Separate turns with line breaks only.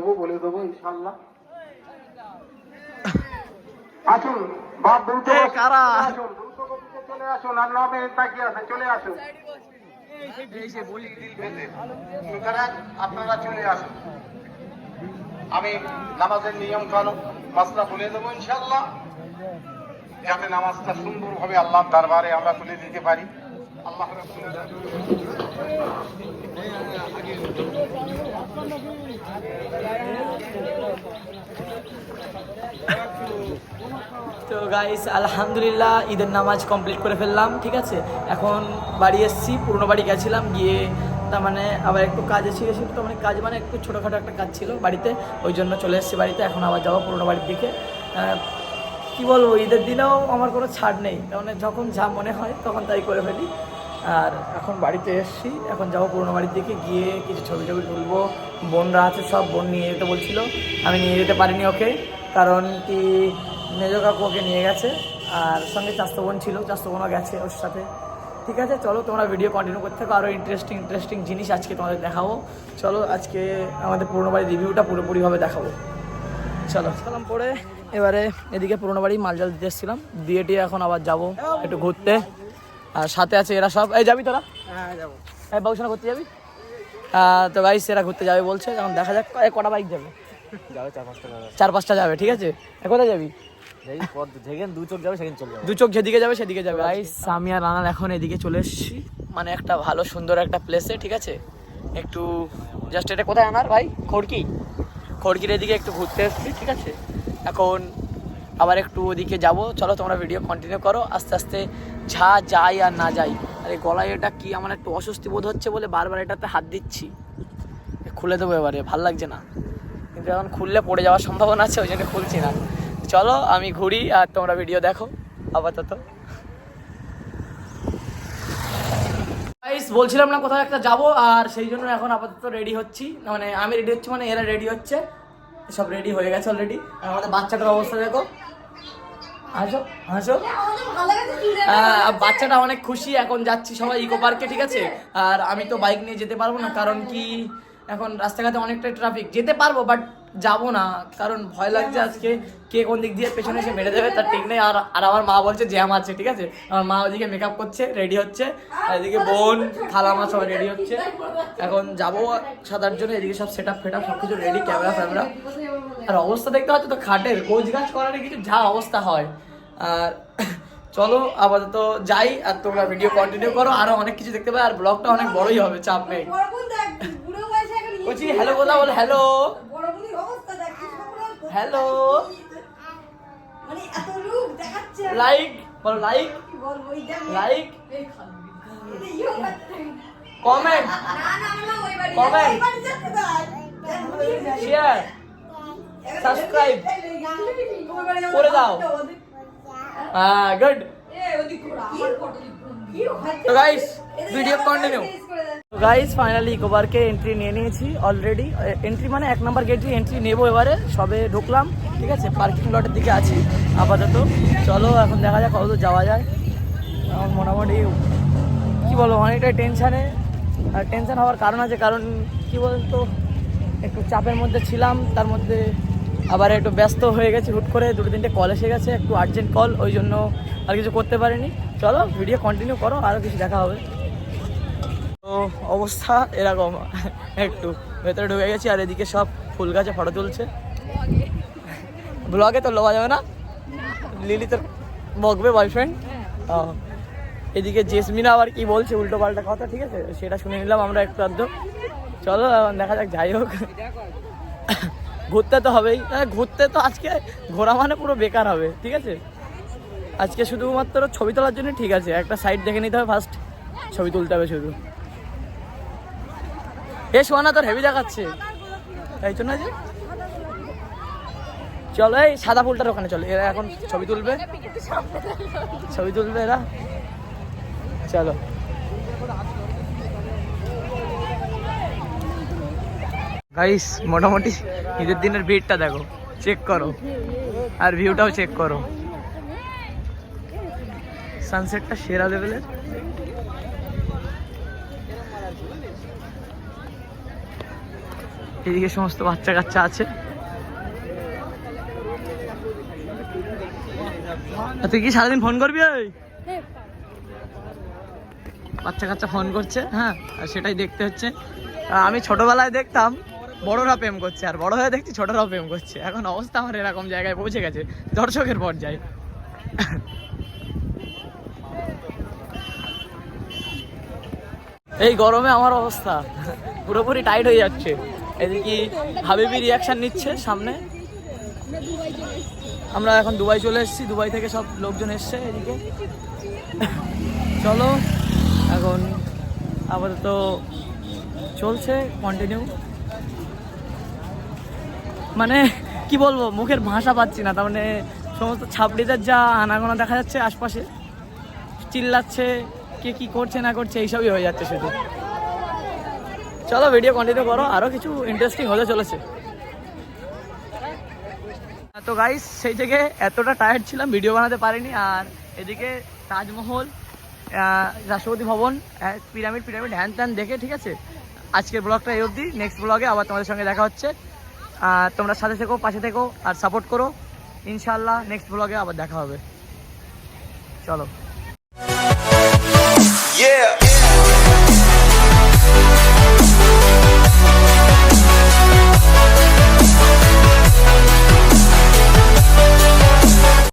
দেবো বলে দেবো ইনশাল্লাহ আসুন বাপ দ্রুত
কারা?
আসুন চলে আসুন আর নবে তাকিয়ে আছে চলে আসুন। সুতরাং আপনারা চলে আসুন। আমি নামাজের নিয়ম কানুন মাসলা বলে দেবো ইনশাল্লাহ যাতে নামাজটা সুন্দরভাবে আল্লাহর দরবারে আমরা তুলে দিতে পারি।
তো গাইস আলহামদুলিল্লাহ, ঈদের নামাজ কমপ্লিট করে ফেললাম, ঠিক আছে? এখন বাড়ি এসেছি, পুরনো বাড়ি গেছিলাম, গিয়ে তার মানে আবার একটু কাজে ছিল ছিল তো মানে কাজ মানে একটু ছোটোখাটো একটা কাজ ছিল বাড়িতে, ওই জন্য চলে এসেছি বাড়িতে, এখন আবার যাব পুরনো বাড়ির দিকে। কি বলব, ঈদের দিনেও আমার কোনো ছাড় নেই, তার মানে যখন যা মনে হয় তখন তাই করে ফেলি। আর এখন বাড়িতে এসেছি। এখন যাব পুরনো বাড়ির দিকে। গিয়ে কিছু ছবি টবি তুলবো। বোনরা আছে, সব বোন নিয়ে যেতে বলছিল। আমি নিয়ে যেতে পারিনি ওকে। কারণ কি, মেজো কাকু ওকে নিয়ে গেছে। আর সঙ্গে চাস্তো বোন ছিল। চাস্তো বোনও গেছে ওর সাথে। ঠিক আছে, চলো তোমরা ভিডিও কন্টিনিউ করতে থাকো। আরও ইন্টারেস্টিং ইন্টারেস্টিং জিনিস আজকে তোমাদের দেখাবো। চলো আজকে আমাদের পুরনো বাড়ির রিভিউটা পুরোপুরিভাবে দেখাবো। চলো সালাম পরে এবারে এদিকে পুরোনো বাড়ি মালজাল দিতে এসেছিলাম। দিয়ে এখন আবার যাব একটু ঘুরতে। আর সাথে আছে এরা সব। এই যাবি তোরা?
হ্যাঁ যাব।
হ্যাঁ বাবুসোনা ঘুরতে যাবি? তো গাইস এরা ঘুরতে যাবে বলছে এখন দেখা যাক কটা বাইক যাবে।
যাবে চার পাঁচটা যাবে।
চার পাঁচটা যাবে ঠিক আছে? কোথায় যাবি?
দু চোখ যাবে সেখানে চলে যাবে।
দু চোখ যেদিকে যাবে সেদিকে যাবে। গাইস আমি আর রানাল এখন এদিকে চলে এসেছি। মানে একটা ভালো সুন্দর একটা প্লেসে ঠিক আছে? একটু জাস্ট এটা কোথায় আনার ভাই? খড়কি? খড়কির এদিকে একটু ঘুরতে এসেছি ঠিক আছে? এখন আবার একটু ওদিকে যাব। চলো তোমরা ভিডিও কন্টিনিউ করো। আস্তে আস্তে যা যাই আর না যাই। আর গলায় এটা কি আমার একটু অস্বস্তি বোধ হচ্ছে বলে বারবার এটাতে হাত দিচ্ছি। খুলে দেবো এবারে, ভালো লাগছে না। কিন্তু এখন খুললে পড়ে যাওয়ার সম্ভাবনা আছে, ওই জন্য খুলছি না। চলো, আমি ঘুরি আর তোমরা ভিডিও দেখো, আপাতত। বলছিলাম না কোথাও একটা যাব, আর সেই জন্য এখন আপাতত রেডি হচ্ছি। মানে আমি রেডি হচ্ছি মানে এরা রেডি হচ্ছে। সব রেডি হয়ে গেছে অলরেডি আর আমাদের বাচ্চাটার অবস্থা দেখো। বাচ্চাটা অনেক খুশি এখন যাচ্ছি সবাই ইকো পার্কে ঠিক আছে? আর আমি তো বাইক নিয়ে যেতে পারব না কারণ কি এখন রাস্তাঘাটে অনেকটাই ট্রাফিক যেতে পারব বাট যাব না কারণ ভয় লাগছে আজকে কে কোন দিক দিয়ে পেছনে এসে মেরে দেবে তার ঠিক নেই। আর আর আমার মা বলছে জ্যাম আছে ঠিক আছে? আমার মা ওদিকে মেকআপ করছে রেডি হচ্ছে। আর এদিকে বোন খালামা সবাই রেডি হচ্ছে। এখন যাব সাত আট জন্য এদিকে সব সেট আপ ফেট আপ সব কিছু রেডি ক্যামেরা ফ্যামেরা আর অবস্থা দেখতে পাচ্ছ তো খাটের কোচ গাছ করার কিছু যা অবস্থা হয়। আর চলো আপাতত যাই আর তোমরা ভিডিও কন্টিনিউ করো। আরও অনেক কিছু দেখতে পাবে আর ব্লগটা অনেক বড়ই হবে চাপ নেই। বলছি হ্যালো বলা বল হ্যালো হ্যালো
মানে এত রূপ দেখাচ্ছে
লাইক বলো লাইক
কি বলবো এই দেখ
লাইক
এটা ইয়ে করতে।
কমেন্ট
না না আমরা ওই বাড়ি
Comment.
ওই বাড়ি যেতে দাও
শেয়ার সাবস্ক্রাইব
ওই বাড়ি আমরা
করে দাও।
ওদের-
হ্যাঁ গুড
এ, ওদিক ঘোরা, আমার photo দিক ঘোরা। কি হচ্ছে?
তো গাইস
এদের
ভিডিও
আবার
কন্টিনিউ
দেয়।
গাইস ফাইনালি ইকো পার্কে এন্ট্রি নিয়ে নিয়েছি অলরেডি এন্ট্রি মানে এক নম্বর গেটে এন্ট্রি নেব এবারে, সবে ঢুকলাম, ঠিক আছে? পার্কিং লটের দিকে আছি, আপাতত। চলো, এখন দেখা যাক কত যাওয়া যায়। এখন মোটামুটি, কী বলব অনেকটাই টেনশানে টেনশন হওয়ার কারণ আছে, কারণ কি বলতো, একটু চাপের মধ্যে ছিলাম, তার মধ্যে আবার একটু ব্যস্ত হয়ে গেছি হুট করে, দুটো তিনটে কল এসে গেছে, একটু আর্জেন্ট কল ওই জন্য আর কিছু করতে পারিনি। চলো ভিডিও কন্টিনিউ করো আরও কিছু দেখা হবে। তো অবস্থা এরকম। একটু ভেতরে ঢুকে গেছি আর এদিকে সব ফুল গাছে ফটো তুলছে। ব্লগে তো লোয়া যাবে না? লিলি তোর বকবে বয়ফ্রেন্ড এদিকে জেসমিনা আবার কি বলছে উল্টো পাল্টা কথা ঠিক আছে? সেটা শুনে নিলাম আমরা একটু আধ চলো দেখা যাক যাই হোক। ঘুরতে তো হবেই। হ্যাঁ, ঘুরতে তো আজকে ঘোরা মানে পুরো বেকার হবে ঠিক আছে? আজকে শুধুমাত্র ছবি তোলার জন্য ঠিক আছে। একটা সাইড দেখে নিতে হবে ফার্স্ট ছবি তুলতে হবে শুধু। এ সোয়ানা তোর হেভি দেখাচ্ছে। এই জন্য যে। চলো, এই সাদা ফুলটার ওখানে চলো। এরা এখন ছবি তুলবে। ছবি তুলবে এরা। চলো। গাইস মোটামুটি ঈদের দিনের ভিড়টা দেখো। চেক করো। আর ভিউটাও চেক করো। সানসেটটা সেরা লেভেলের এদিকে সমস্ত বাচ্চা কাচ্চা আছে। তুই কি সারাদিন ফোন করবি ওই? বাচ্চা কাচ্চা ফোন করছে হ্যাঁ আর সেটাই দেখতে হচ্ছে। আমি ছোটবেলায় দেখতাম, বড়রা প্রেম করছে, আর বড় হয়ে দেখছি ছোটরাও প্রেম করছে। এখন অবস্থা আমার এরকম জায়গায় পৌঁছে গেছে, দর্শকের পর্যায়ে। এই গরমে আমার অবস্থা, পুরোপুরি টাইট হয়ে যাচ্ছে। এদিকে হাবিবি রিয়াকশন নিচ্ছে সামনে। আমরা এখন দুবাই চলে এসেছি, দুবাই থেকে সব লোকজন এসছে এদিকে। চলো, এখন আপাতত চলছে কন্টিনিউ মানে কি বলব, মুখের ভাষা পাচ্ছি না, তার মানে সমস্ত ছাপড়িদের যা আনাগোনা দেখা যাচ্ছে আশপাশে, চিল্লাচ্ছে, কে কি করছে না করছে, এইসবই হয়ে যাচ্ছে শুধু। চলো ভিডিও কন্টিনিউ করো আরও কিছু ইন্টারেস্টিং হতে চলেছে। তো গাইস সেই থেকে এতটা টায়ার্ড ছিলাম ভিডিও বানাতে পারিনি, আর এদিকে তাজমহল রাষ্ট্রপতি ভবন পিরামিড পিরামিড হ্যান ত্যান দেখে, ঠিক আছে? আজকের ব্লগটা এই অবধি নেক্সট ব্লগে আবার তোমাদের সঙ্গে দেখা হচ্ছে। আর তোমরা সাথে থেকো, পাশে থেকো, আর সাপোর্ট করো। ইনশাল্লাহ নেক্সট ব্লগে আবার দেখা হবে। চলো।
Yeah.